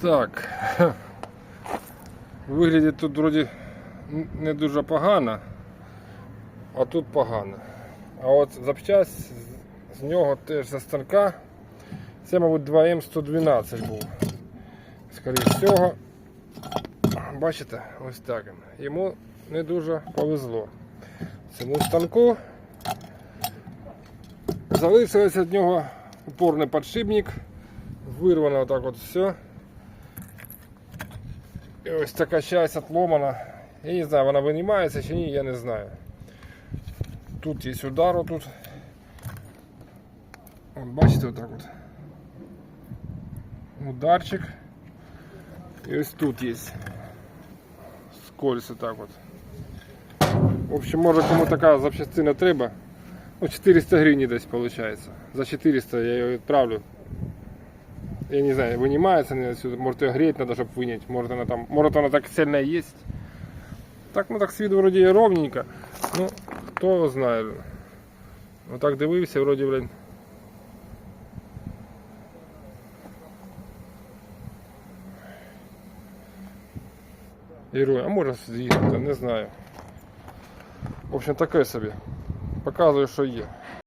Так. Виглядить тут вроді не дуже погано, а тут погано. А от запчасть з- нього теж за станка. Це, мабуть, 2М112 був. Скоріше всього. Бачите, ось так. Йому не дуже повезло. Цьому станку залишилось від нього упорний подшипник. Вирвано отак от все. Ось така часть отломана. Я не знаю, вона винімається чи ні, я не знаю. Тут є удар отут. От бачите отак от. Ударчик. І ось тут є. Скользь отак от. В общем, може кому така запчастина треба. Ну, 400 гривень десь виходить. За 400 я її відправлю. Я не знаю, вынимается она отсюда, может ее греть надо, чтобы вынять, может она там, может она так сильно есть. Так, ну так с виду вроде и ровненько, ну, хто знає. Ну так дивився, вроді, блин. Герой, а може з'їхати, не знаю. В общем, таке собі. Показую, що є.